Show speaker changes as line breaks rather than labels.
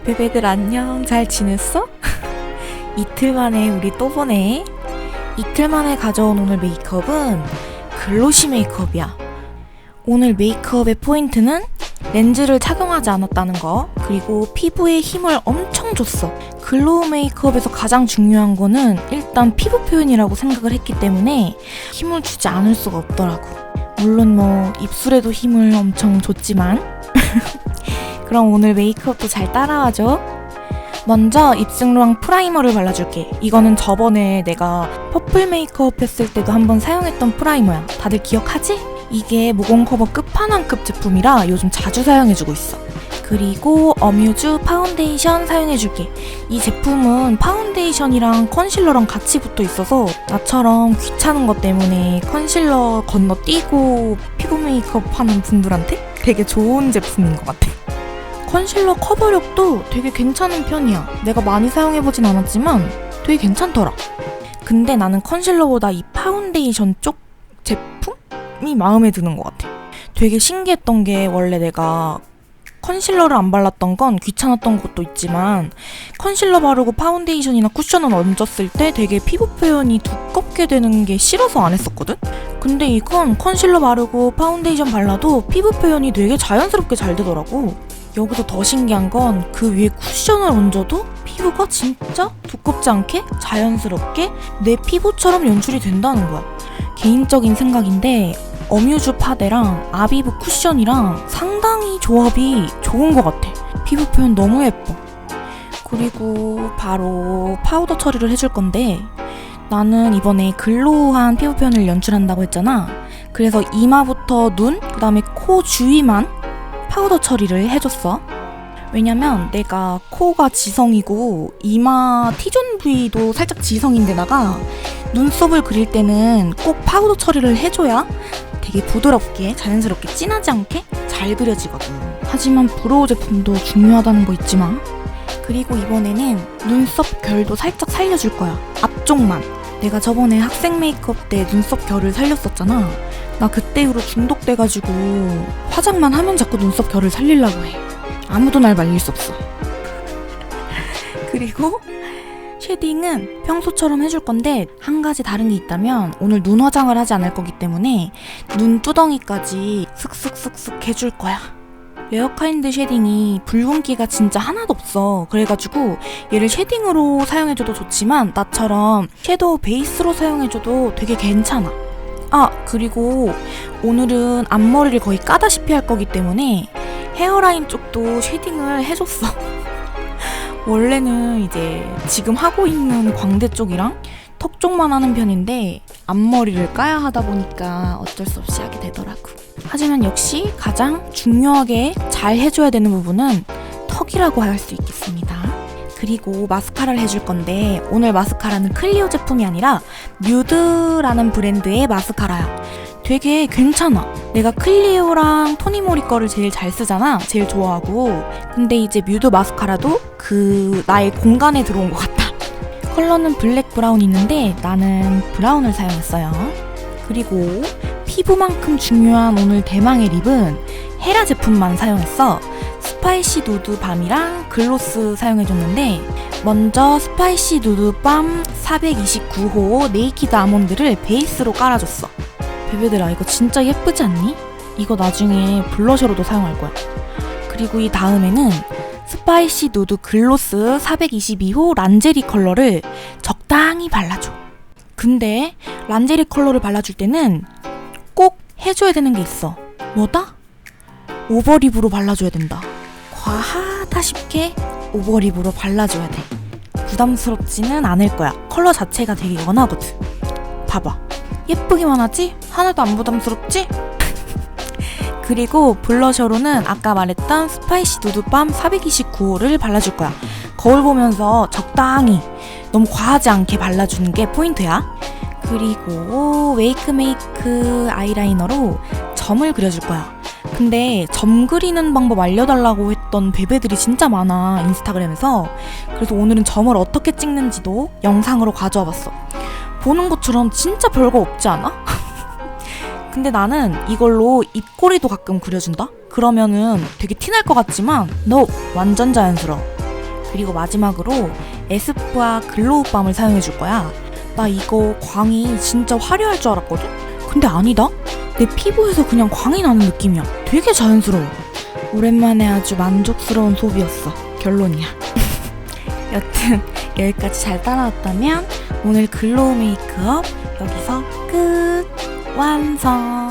짠! 베베들 안녕. 잘 지냈어? 이틀 만에 우리 또 보네. 이틀 만에 가져온 오늘 메이크업은 글로시 메이크업이야. 오늘 메이크업의 포인트는 렌즈를 착용하지 않았다는 거, 그리고 피부에 힘을 엄청 줬어. 글로우 메이크업에서 가장 중요한 거는 일단 피부 표현이라고 생각을 했기 때문에 힘을 주지 않을 수가 없더라고. 물론 뭐 입술에도 힘을 엄청 줬지만 그럼 오늘 메이크업도 잘 따라와줘. 먼저 입술로랑 프라이머를 발라줄게. 이거는 저번에 내가 퍼플 메이크업 했을 때도 한번 사용했던 프라이머야. 다들 기억하지? 이게 모공 커버 끝판왕급 제품이라 요즘 자주 사용해주고 있어. 그리고 어뮤즈 파운데이션 사용해줄게. 이 제품은 파운데이션이랑 컨실러랑 같이 붙어 있어서 나처럼 귀찮은 것 때문에 컨실러 건너뛰고 피부 메이크업 하는 분들한테 되게 좋은 제품인 것 같아. 컨실러 커버력도 되게 괜찮은 편이야. 내가 많이 사용해보진 않았지만 되게 괜찮더라. 근데 나는 컨실러보다 이 파운데이션 쪽 제품이 마음에 드는 것 같아. 되게 신기했던 게 원래 내가 컨실러를 안 발랐던 건 귀찮았던 것도 있지만 컨실러 바르고 파운데이션이나 쿠션을 얹었을 때 되게 피부 표현이 두껍게 되는 게 싫어서 안 했었거든? 근데 이건 컨실러 바르고 파운데이션 발라도 피부 표현이 되게 자연스럽게 잘 되더라고. 여기서 더 신기한 건 그 위에 쿠션을 얹어도 피부가 진짜 두껍지 않게 자연스럽게 내 피부처럼 연출이 된다는 거야. 개인적인 생각인데 어뮤즈 파데랑 아비브 쿠션이랑 상당히 조합이 좋은 것 같아. 피부 표현 너무 예뻐. 그리고 바로 파우더 처리를 해줄 건데 나는 이번에 글로우한 피부 표현을 연출한다고 했잖아. 그래서 이마부터 눈, 그 다음에 코 주위만 파우더 처리를 해줬어. 왜냐면 내가 코가 지성이고 이마 T존 부위도 살짝 지성인데다가 눈썹을 그릴 때는 꼭 파우더 처리를 해줘야 되게 부드럽게 자연스럽게 진하지 않게 잘 그려지거든. 하지만 브로우 제품도 중요하다는 거 잊지 마. 그리고 이번에는 눈썹 결도 살짝 살려줄 거야. 앞쪽만. 내가 저번에 학생 메이크업 때 눈썹 결을 살렸었잖아. 나 그때 이후로 중독돼가지고 화장만 하면 자꾸 눈썹 결을 살리려고 해. 아무도 날 말릴 수 없어. 그리고 쉐딩은 평소처럼 해줄 건데 한 가지 다른 게 있다면 오늘 눈 화장을 하지 않을 거기 때문에 눈두덩이까지 슥슥슥슥 해줄 거야. 레어카인드 쉐딩이 붉은기가 진짜 하나도 없어. 그래가지고 얘를 쉐딩으로 사용해줘도 좋지만 나처럼 섀도우 베이스로 사용해줘도 되게 괜찮아. 아 그리고 오늘은 앞머리를 거의 까다시피 할 거기 때문에 헤어라인 쪽도 쉐딩을 해줬어. 원래는 이제 지금 하고 있는 광대 쪽이랑 턱 쪽만 하는 편인데 앞머리를 까야 하다 보니까 어쩔 수 없이 하게 되더라고. 하지만 역시 가장 중요하게 잘 해줘야 되는 부분은 턱이라고 할 수 있겠습니다. 그리고 마스카라를 해줄 건데 오늘 마스카라는 클리오 제품이 아니라 뮤드라는 브랜드의 마스카라야. 되게 괜찮아. 내가 클리오랑 토니모리 거를 제일 잘 쓰잖아. 제일 좋아하고. 근데 이제 뮤드 마스카라도 그 나의 공간에 들어온 것 같다. 컬러는 블랙 브라운 있는데 나는 브라운을 사용했어요. 그리고 피부만큼 중요한 오늘 대망의 립은 헤라 제품만 사용했어. 스파이시 누드 밤이랑 글로스 사용해줬는데 먼저 스파이시 누드 밤 429호 네이키드 아몬드를 베이스로 깔아줬어. 베베들아 이거 진짜 예쁘지 않니? 이거 나중에 블러셔로도 사용할 거야. 그리고 이 다음에는 스파이시 누드 글로스 422호 란제리 컬러를 적당히 발라줘. 근데 란제리 컬러를 발라줄 때는 꼭 해줘야 되는 게 있어. 뭐다? 오버립으로 발라줘야 된다. 과하다 싶게 오버립으로 발라줘야 돼. 부담스럽지는 않을 거야. 컬러 자체가 되게 연하거든. 봐봐. 예쁘기만 하지? 하나도 안 부담스럽지? 그리고 블러셔로는 아까 말했던 스파이시 누드밤 429호를 발라줄 거야. 거울 보면서 적당히 너무 과하지 않게 발라주는 게 포인트야. 그리고 웨이크메이크 아이라이너로 점을 그려줄 거야. 근데 점 그리는 방법 알려달라고 했 던 베베들이 진짜 많아 인스타그램에서 그래서 오늘은 점을 어떻게 찍는지도 영상으로 가져와 봤어 보는 것처럼 진짜 별거 없지 않아? 근데 나는 이걸로 입꼬리도 가끔 그려준다? 그러면은 되게 티날 것 같지만 너 완전 자연스러워. 그리고 마지막으로 에스쁘아 글로우 밤을 사용해 줄 거야. 나 이거 광이 진짜 화려할 줄 알았거든? 근데 아니다? 내 피부에서 그냥 광이 나는 느낌이야. 되게 자연스러워. 오랜만에 아주 만족스러운 소비였어. 결론이야. 여튼 여기까지 잘 따라왔다면 오늘 글로우 메이크업 여기서 끝 완성